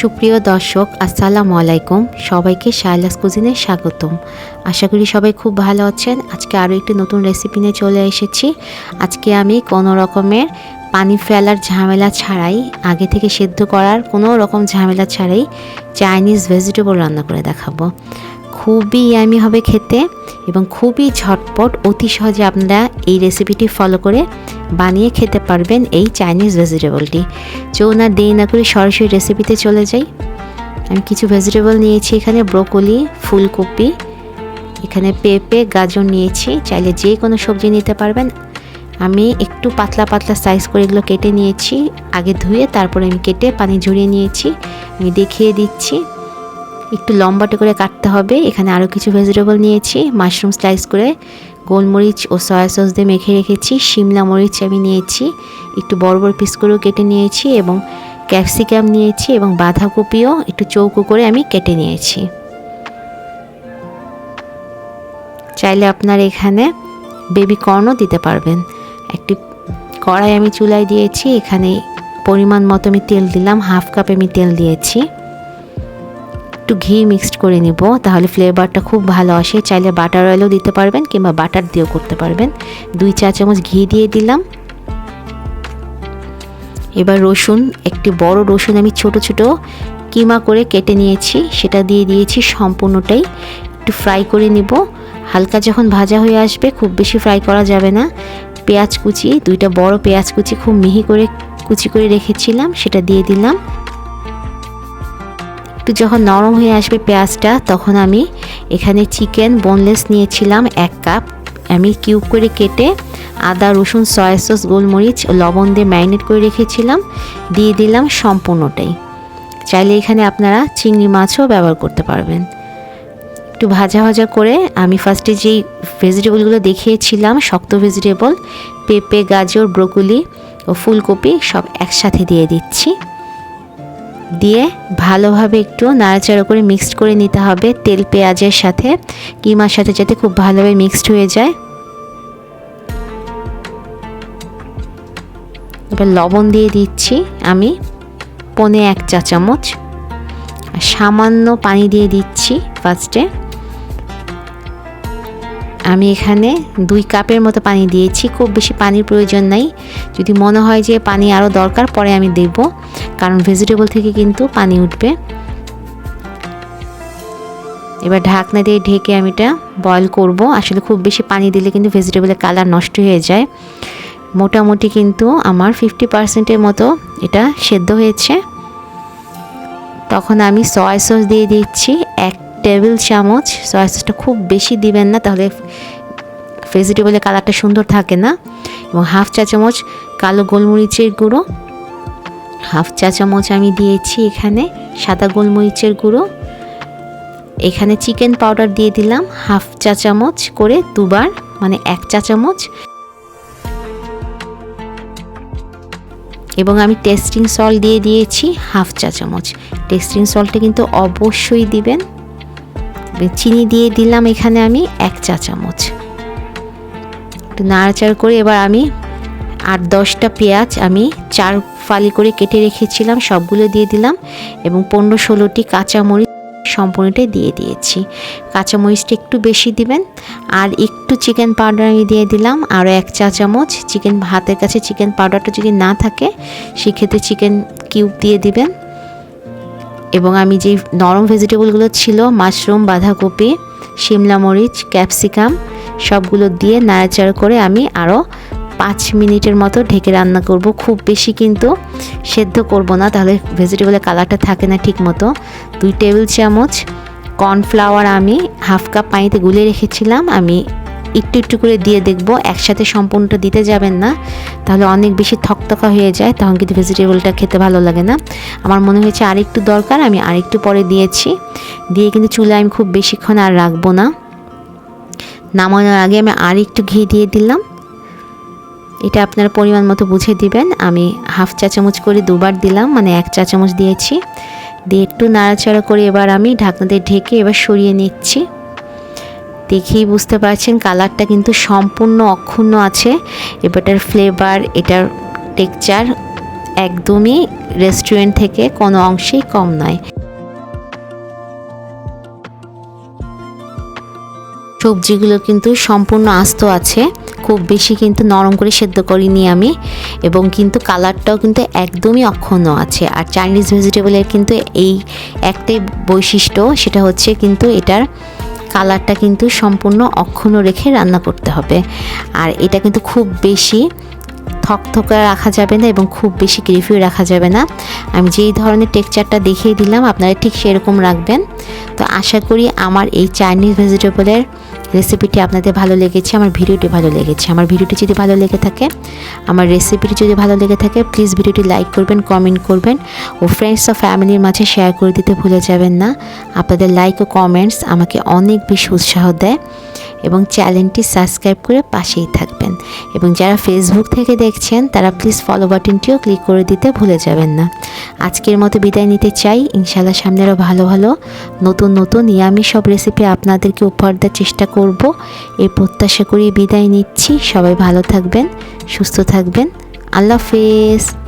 সুপ্রিয় দর্শক, আসসালামু আলাইকুম। সবাইকে শায়লাস কুজিনে স্বাগতম। আশা করি সবাই খুব ভালো আছেন। আজকে আরও একটি নতুন রেসিপি নিয়ে চলে এসেছি। আজকে আমি কোনো রকমের পানি ফেলার ঝামেলা ছাড়াই, আগে থেকে সেদ্ধ করার কোনো রকম ঝামেলা ছাড়াই চাইনিজ ভেজিটেবল রান্না করে দেখাবো। খুবই ইয়ামি হবে খেতে এবং খুবই ঝটপট, অতি সহজে আপনারা এই রেসিপিটি ফলো করে বানিয়ে খেতে পারবেন এই চাইনিজ ভেজিটেবলটি চৌ না, দেরি না করে সরাসরি রেসিপিতে চলে যাই। আমি কিছু ভেজিটেবল নিয়েছি এখানে ব্রোকলি ফুলকপি, এখানে পেঁপে, গাজর নিয়েছি, চাইলে যে কোনো সবজি নিতে পারবেন। আমি একটু পাতলা পাতলা সাইজ করে এগুলো কেটে নিয়েছি, আগে ধুয়ে তারপরে আমি কেটে পানি ঝরিয়ে নিয়েছি। আমি দেখিয়ে দিচ্ছি। একটু লম্বাটে করে কাটতে হবে। এখানে আরও কিছু ভেজিটেবল নিয়েছি মাশরুম স্লাইস করে, গোলমরিচ ও সয়া সস দিয়ে মেখে রেখেছি, শিমলা মরিচ আমি নিয়েছি, একটু বড় বড় পিস করেও কেটে নিয়েছি এবং ক্যাপসিকাম নিয়েছি এবং বাঁধাকপিও একটু চৌকো করে আমি কেটে নিয়েছি। চাইলে আপনার এখানে বেবি কর্নও দিতে পারবেন। একটি কড়াই আমি চুলায় দিয়েছি, এখানে পরিমাণ মতো আমি তেল দিলাম হাফ কাপ আমি তেল দিয়েছি। একটু ঘি মিক্সড করে নিব, তাহলে ফ্লেভারটা খুব ভালো আসে। চাইলে বাটার অয়েলও দিতে পারবেন কিংবা বাটার দিয়েও করতে পারবেন। দুই চা চামচ ঘি দিয়ে দিলাম। এবার রসুন, একটি বড় রসুন আমি ছোট ছোট কিমা করে কেটে নিয়েছি, সেটা দিয়ে দিয়েছি সম্পূর্ণটাই। একটু ফ্রাই করে নিব। হালকা যখন ভাজা হয়ে আসবে, খুব বেশি ফ্রাই করা যাবে না। পেঁয়াজ কুচি, দুইটা বড় পেঁয়াজ কুচি খুব মিহি করে কুচি করে রেখেছিলাম, সেটা দিয়ে দিলাম। একটু যখন নরম হয়ে আসবে পেঁয়াজটা, তখন আমি এখানে চিকেন বোনলেস নিয়েছিলাম এক কাপ। আমি কিউব করে কেটে আদা, রসুন, সয়া সস, গোলমরিচ, লবণ দিয়ে ম্যারিনেট করে রেখেছিলাম। দিয়ে দিলাম সম্পূর্ণটাই। চাইলে এখানে আপনারা চিংড়ি মাছও ব্যবহার করতে পারবেন। একটু ভাজা ভাজা করে আমি ফার্স্টে যেই ভেজিটেবলগুলো দেখিয়েছিলাম, শক্ত ভেজিটেবল পেঁপে, গাজর, ব্রোকলি ও ফুলকপি সব একসাথে দিয়ে দিচ্ছি। দিয়ে ভালোভাবে একটু নাড়াচাড়া করে মিক্সড করে নিতে হবে তেল, পেঁয়াজের সাথে। কিমার সাথে যাতে খুব ভালোভাবে মিক্সড হয়ে যায়। এবার লবণ দিয়ে দিচ্ছি আমি পনে এক চা চামচ। সামান্য পানি দিয়ে দিচ্ছি ফার্স্টে আমি এখানে দুই কাপের মতো পানি দিয়েছি, খুব বেশি পানির প্রয়োজন নাই। যদি মনে হয় যে পানি আরও দরকার, পরে আমি দেব। কারণ ভেজিটেবল থেকে কিন্তু পানি উঠবে। এবার ঢাকনা দিয়ে ঢেকে আমি এটা বয়ল করব। আসলে খুব বেশি পানি দিলে কিন্তু ভেজিটেবলের কালার নষ্ট হয়ে যায়। মোটামুটি কিন্তু আমার ফিফটি পার্সেন্টের মতো এটা সেদ্ধ হয়েছে। তখন আমি সয়া সস দিয়ে দিচ্ছি এক টেবিল চামচ। সয়া সসটা খুব বেশি দিবেন না, তাহলে ভেজিটেবলের কালারটা সুন্দর থাকে না। এবং হাফ চা চামচ কালো গোলমরিচের গুঁড়ো। হাফ চা চামচ আমি দিয়েছি এখানে, সাদা গোলমরিচের গুঁড়ো। এখানে চিকেন পাউডার দিয়ে দিলাম হাফ চা চামচ করে দুবার মানে এক চা চামচ। এবং আমি টেস্টিং সল্ট দিয়ে দিয়েছি হাফ চা চামচ। টেস্টিং সল্টটা কিন্তু অবশ্যই দিবেন। চিনি দিয়ে দিলাম এখানে আমি এক চা চামচ। একটু নাড়াচাড়া করে এবার আমি আট দশটা পেঁয়াজ আমি চার ফালি করে কেটে রেখেছিলাম, সবগুলো দিয়ে দিলাম এবং পনেরো ষোলোটি কাঁচামরিচ সম্পূর্ণটাই দিয়ে দিয়েছি। কাঁচামরিচটা একটু বেশি দিবেন, আর একটু চিকেন পাউডার আমি দিয়ে দিলাম, আরও এক চা চামচ। চিকেন হাতের কাছে চিকেন পাউডারটা যদি না থাকে, সেক্ষেত্রে চিকেন কিউব দিয়ে দিবেন। এবং আমি যে নরম ভেজিটেবলগুলো ছিল, মাশরুম, বাঁধাকপি, শিমলা মরিচ, ক্যাপসিকাম, সবগুলো দিয়ে নাড়াচাড়া করে আমি আরও পাঁচ মিনিটের মতো ঢেকে রান্না করব। খুব বেশি কিন্তু সেদ্ধ করব না, তাহলে ভেজিটেবলের কালারটা থাকে না ঠিক মতো। দুই টেবিল চামচ কর্নফ্লাওয়ার আমি হাফ কাপ পানিতে গুলে রেখেছিলাম। আমি একটু একটু করে দিয়ে দেখব, একসাথে সম্পূর্ণটা দিতে যাবেন না, তাহলে অনেক বেশি থকথকা হয়ে যায়, তখন কিন্তু ভেজিটেবলটা খেতে ভালো লাগে না। আমার মনে হয়েছে আরেকটু দরকার, আমি আরেকটু পরে দিয়েছি। দিয়ে কিন্তু চুলে আমি খুব বেশিক্ষণ আর রাখব না। নামানোর আগে আমি আর একটু ঘি দিয়ে দিলাম। এটা আপনার পরিমাণ মতো বুঝে দিবেন। আমি হাফ চা চামচ করে দুবার দিলাম মানে এক চা চামচ দিয়েছি। দিয়ে একটু নাড়াচাড়া করে এবার আমি ঢাকনা দিয়ে ঢেকে এবার সরিয়ে নিচ্ছি। দেখেই বুঝতে পারছেন কালারটা কিন্তু সম্পূর্ণ অক্ষুণ্ণ আছে। এবারটার ফ্লেভার এটার টেক্সচার একদমই রেস্টুরেন্ট থেকে কোনো অংশেই কম নয়। সবজিগুলো কিন্তু সম্পূর্ণ আস্ত আছে। খুব বেশি কিন্তু নরম করে সেদ্ধ করিনি আমি এবং কিন্তু কালারটাও কিন্তু একদমই অক্ষুণ্ণ আছে। আর চাইনিজ ভেজিটেবলের কিন্তু এই একটাই বৈশিষ্ট্য সেটা হচ্ছে কিন্তু এটার কালারটা কিন্তু সম্পূর্ণ অক্ষুণ্ণ রেখে রান্না করতে হবে। আর এটা কিন্তু খুব বেশি থকথকা রাখা যাবে না এবং খুব বেশি গ্রেভিও রাখা যাবে না। আমি যেই ধরনের টেক্সচারটা দেখিয়ে দিলাম, আপনারা ঠিক সেরকম রাখবেন। তো আশা করি আমার এই চাইনিজ ভেজিটেবলের রেসিপিটি আপনাদের ভালো লেগেছে, আমার ভিডিওটি ভালো লেগেছে। আমার ভিডিওটি যদি ভালো লেগে থাকে, আমার রেসিপিটি যদি ভালো লেগে থাকে প্লিজ ভিডিওটি লাইক করবেন কমেন্ট করবেন ও ফ্রেন্ডস ও ফ্যামিলির মাঝে শেয়ার করে দিতে ভুলে যাবেন না। আপনাদের লাইক ও কমেন্টস আমাকে অনেক বেশি উৎসাহ দেয়। এবং চ্যানেলটি সাবস্ক্রাইব করে পাশেই থাকবেন। এবং যারা ফেসবুক থেকে দেখছেন, তারা প্লিজ ফলো বাটনটিও ক্লিক করে দিতে ভুলে যাবেন না। আজকের মতো বিদায় নিতে চাই। ইনশাল্লাহ সামনে আরও ভালো ভালো, নতুন নতুন, নিরামিষ সব রেসিপি আপনাদেরকে উপহার দেওয়ার চেষ্টা করব। এই প্রত্যাশা করি বিদায় নিচ্ছি। সবাই ভালো থাকবেন, সুস্থ থাকবেন। আল্লাহ হাফেজ।